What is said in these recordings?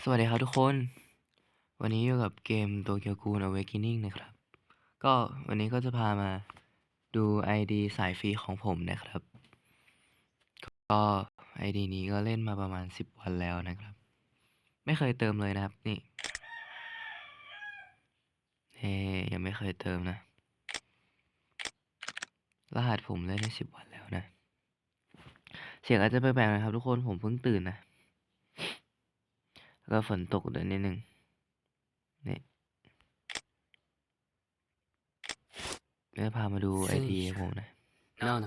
สวัสดีครับทุกคน วันนี้อยู่กับเกม Tokyo Ghoul Awakening นะครับ ก็วันนี้ก็จะพามาดู ID สายฟรีของผมนะครับ ก็ ID นี้ก็เล่นมาประมาณ 10 วันแล้วนะครับ ไม่เคยเติมเลยนะครับ นี่เฮ้ยังไม่เคยเติมนะ รหัสผมเล่นได้10 วันแล้วนะ เสียงอาจจะแปลกๆนะครับทุกคนผมเพิ่งตื่นนะ แล้วฝนตกด้วยนิดนึงนี่เดี๋วพามาดูไอทีผมนะน่น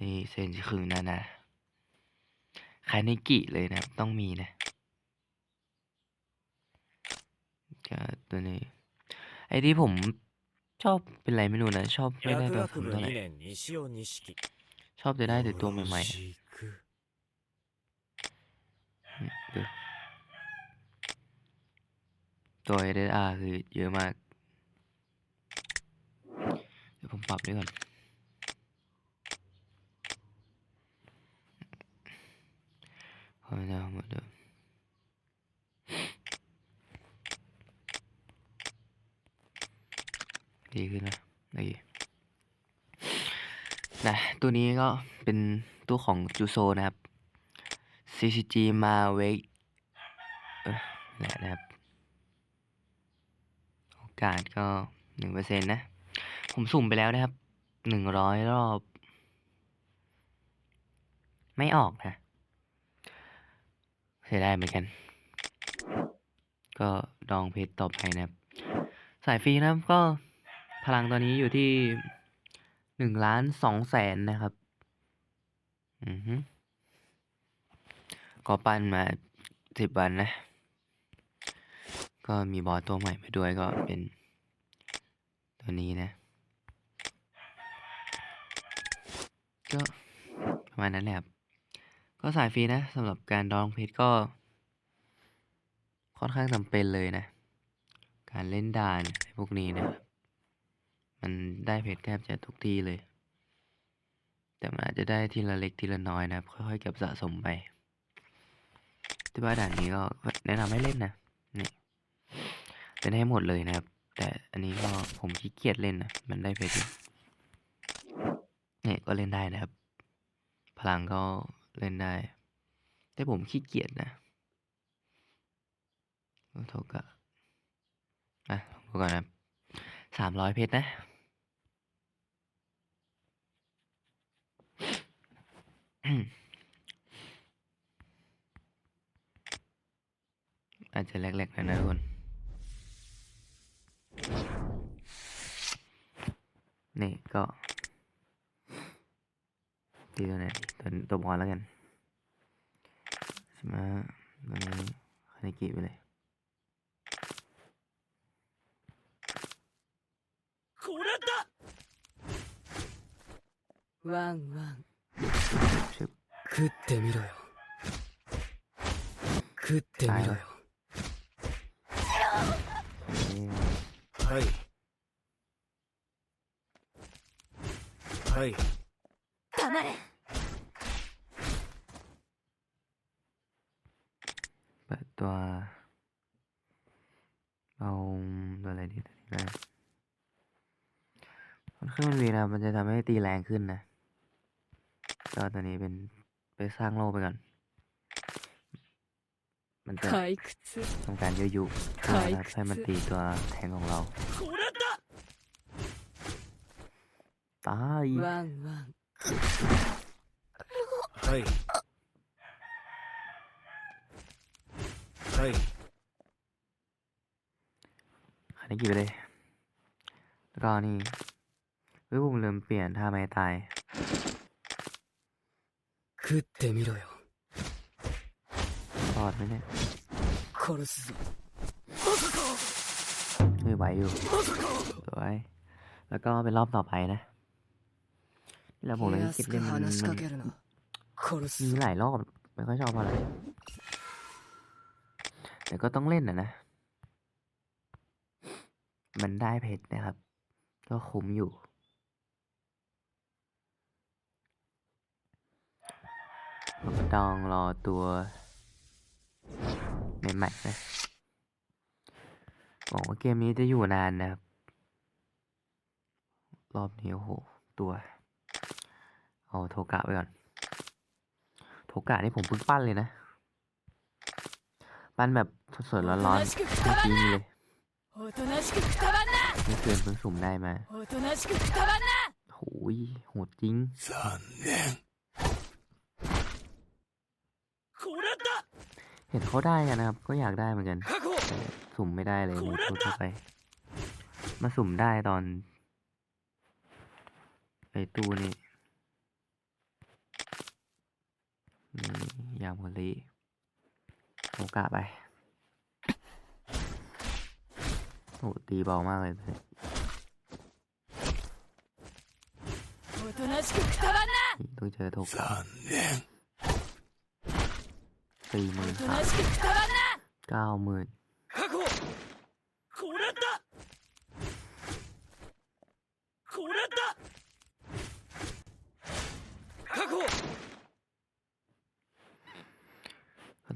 นี่เซนคือนานาคานิกิเลยนะต้องมีนะก็ตัวนี้ ไอที่ผมชอบเป็นไรไม่รู้นะ ชอบไม่ได้ตัวผมเท่าไหร่ชอบจะได้แต่ตัวใหม่ๆ ตัว SSR คือเยอะมาก เดี๋ยวผมปรับด้วยก่อนพอจะหมดเดิมดีขึ้นนะโอเคนะตัวนี้ก็เป็นตัวของจูโซนะครับ CCG มาเวกเออแหละนะครับ กาสก็หนึ่งเปอร์เซ็นต์นะ ผมสุ่มไปแล้วนะครับหนึ่งร้อยรอบ ไม่ออกนะเสียดายเหมือนกัน ก็ดองเพจต่อไปนะครับ สายฟรีนะครับก็พลังตอนนี้อยู่ที่หนึ่งล้านสองแสนนะครับ อือฮึก็ปั้นมาสิบวันนะ ก็มีบอสตัวใหม่มาด้วยก็เป็นตัวนี้นะ ก็ประมาณนั้นแหละครับ ก็สายฟรีนะสำหรับการดองเพชรก็ ค่อนข้างจำเป็นเลยนะ การเล่นด่านพวกนี้นะครับมันได้เพชรแทบจะทุกที่เลย แต่มันอาจจะได้ทีละเล็กทีละน้อยนะครับ ค่อยๆเก็บสะสมไปที่ว่าด่านนี้ก็แนะนำให้เล่นนะ เล่นให้หมดเลยนะครับ แต่อันนี้ก็ผมขี้เกียจเล่นนะมันได้เพชรเนี่ยก็เล่นได้นะครับ พลังก็เล่นได้ แต่ผมขี้เกียจนะก็เท่ากับอะดูก่อนนะครับสามร้อยเพชรนะอาจจะแรกๆนะนะทุกคน นี่ก็ตีตัวไหนดีตัวตัวบอลแล้วกันใช่ไหมตัวนี้คานิกิไปเลย これだワンワン ชึบ 食ってみろよ食ってみろよ はいはい黙れ เปิดตัวเอาตัวอะไรดีตัวนี้ก็ได้มันขึ้นมันวีนะมันจะทำให้ตีแรงขึ้นนะ ก็ตัวนี้เป็นไปสร้างโลกไปก่อน มันจะ 退屈 ทำการยั่วยุตัวนะครับให้มันตีตัวแทงของเรา これだ ตาย ワンワンはいはい คานิกิไปเลย แล้วก็นี่เฮ้ยผมลืมเปลี่ยนท่าไม้ตาย 食ってみろよ รอดไหมเนี่ย 殺すぞ ไม่ไหวอยู่สวยแล้วก็เป็นรอบต่อไปนะแล้วผมเลย 気 คิด 安く เล่นมัน 話し มั か น けるな殺す มี ぞ หลายรอบไม่ค่อยชอบอะไร แต่ก็ต้องเล่นนะนะ มันได้เพชรนะครับ ก็คุ้มอยู่ ต้องรอตัว ใหม่ๆนะบอกว่าเกมนี้จะอยู่นานนะครับ รอบนี้โอ้โห ตัว เอาโทกะไปก่อน โทกะนี่ผมเพิ่งปั้นเลยนะ ปั้นแบบสดๆร้อนๆจริงเลยนี่เพื่อนเพิ่งสุ่มได้มาโอ้ยโหดจริง เห็นเขาได้กันนะครับ ก็อยากได้เหมือนกันสุ่มไม่ได้เลยมูทุกไป มาสุ่มได้ตอนไอตู้นี่ยามคนลีโอกาไปโอ้ตีเบามากเลยต้องเจอโทกะ สี่หมื่นสามเก้าหมื่น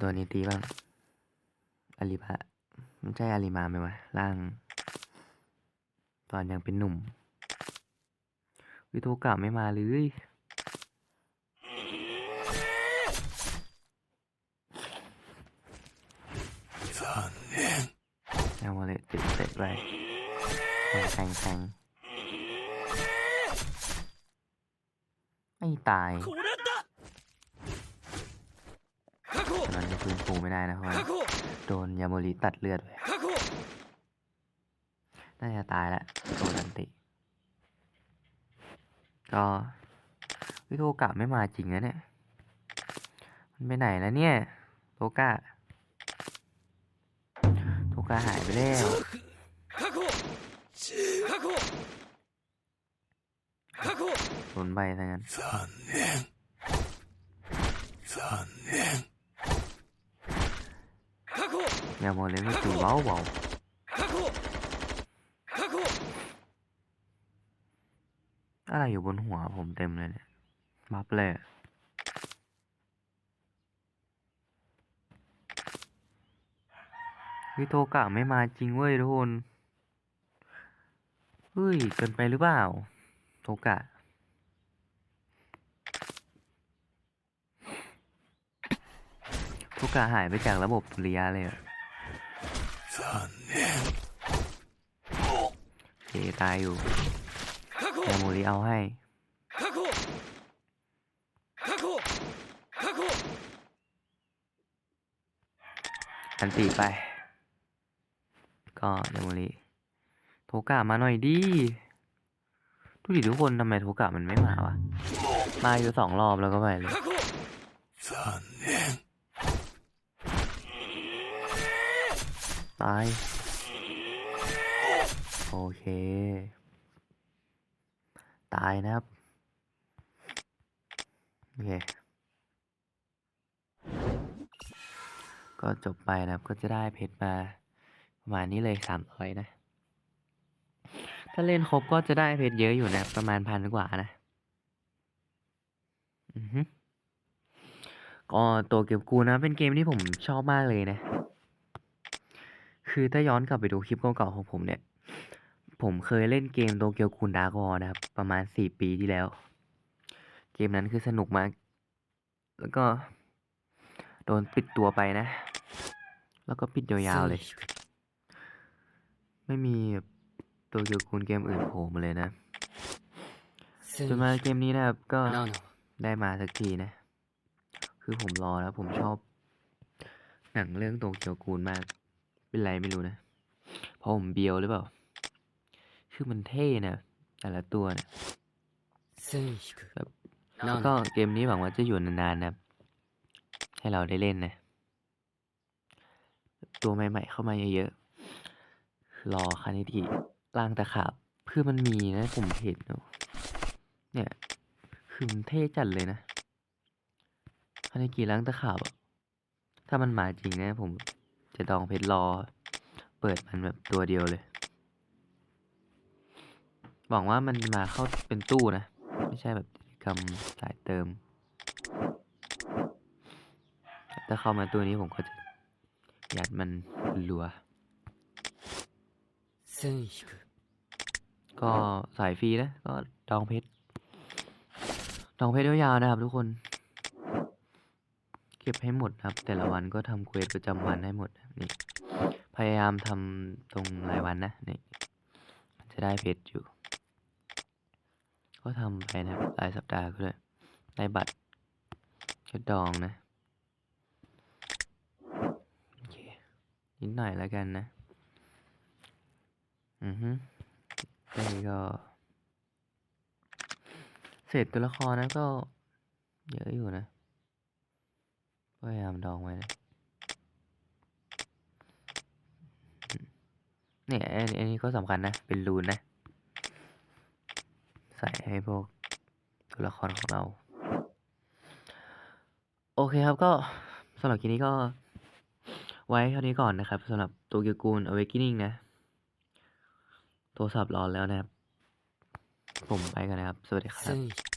ตัวนี้ตีบ้างอาลีพะมันใช่อาลีมาไหมวะร่าง ตอนยังเป็นหนุ่มวิโตกะไม่มาเลย ไม่ตายมันจะฟื้นฟูไม่ได้นะเพราะโดนยาโมริตัดเลือดไปน่าจะตายและโดนตันติ ก็วิโทกะไม่มาจริงนะเนี่ย มันไปไหนแล้วเนี่ยโทกะโทกะหายไปแล้ว สูนย์ใบซะงั้นอย่ามองเลยไม่ตูเบาเบาอะไรอยู่บนหัวผมเต็มเลยเนี่ยบับเลยวิโทกะไม่มาจริงเว้ยทุกคน เฮ้ย เกินไปหรือเปล่า ทุกข์อะทุกข์ะหายไปจากระบบสุริยะเลยอะเจตายอยู่แต่โมริเอาให้อันตีไป ก็เดโมริโทกะมาหน่อยดี ผู้หญิงทุกคนทำไมทุกกะมันไม่มาวะ มาอยู่สองรอบแล้วก็ไปเลยตายโอเค ตายนะครับ โอเค ก็จบไปนะครับ ก็จะได้เพชรมาประมาณนี้เลยสามร้อยนะ ถ้าเล่นครบก็จะได้เพชรเยอะอยู่นะ ประมาณพันกว่านะอือฮึก็ตัวเก็บกูนะ เป็นเกมที่ผมชอบมากเลยนะ คือถ้าย้อนกลับไปดูคลิปเก่าๆของผมเนี่ย ผมเคยเล่นเกมโตเกียวคูนดาร์กอนะครับ ประมาณสี่ปีที่แล้ว เกมนั้นคือสนุกมาก แล้วก็ โดนปิดตัวไปนะ แล้วก็ปิดยาวๆเลย ไม่มีแบบ ตักียวคูนเกมอื่นโผล่มาเลยนะจนมาเกมนี้นะครับก็ได้มาสักทีนะ คือผมรอแล้วผมชอบ หนังเรื่องโตเกียวคูนมาก เป็นไรไม่รู้นะ เพราะผมเบียวหรือเปล่า คือมันเท่นะ แต่ละตัวนะแล้วก็เกมนี้หวังว่าจะอยู่นานๆนะ ให้เราได้เล่นนะ ตัวใหม่ๆเข้ามาเยอะๆ รอคานิที รางตะขาบพื่อมันมีนะ ผมเห็นเนี่ยคือมันเท่จัดเลยนะฮานากิรางตะขาบถ้ามันมาจริงนะ ผมจะดองเพชรรอ เปิดมันแบบตัวเดียวเลยหวังว่ามันมาเข้าเป็นตู้นะ ไม่ใช่แบบกำสายเติม ถ้าเข้ามาตัวนี้ผมก็จะยัดมันรัว ก็สายฟรีนะก็ดองเพชรดองเพชรยาวๆนะครับ ทุกคน เก็บให้หมดครับ แต่ละวันก็ทำเควสประจำวันให้หมดนี่พยายามทำตรงรายวันนะนี่จะได้เพชรอยู่ ก็ทำไปนะครับรายสัปดาห์ก็เลยได้บัตรก็ดองนะโอเคนิดหน่อยแล้วกันนะ อือฮึ นี่ก็ เศษตัวละครนะก็ เยอะอยู่นะ พยายามดองไว้นะเนี่ยอันอันนี้ก็สำคัญนะ เป็นรูนนะ ใส่ให้พวกตัวละครของเรา โอเคครับก็สำหรับคลิปนี้ก็ไว้เท่านี้ก่อนนะครับสำหรับตัวเกียวกูล Awakening นะ โทรศัพท์ร้อนแล้วนะครับ ผมไปกันนะครับ สวัสดีครับ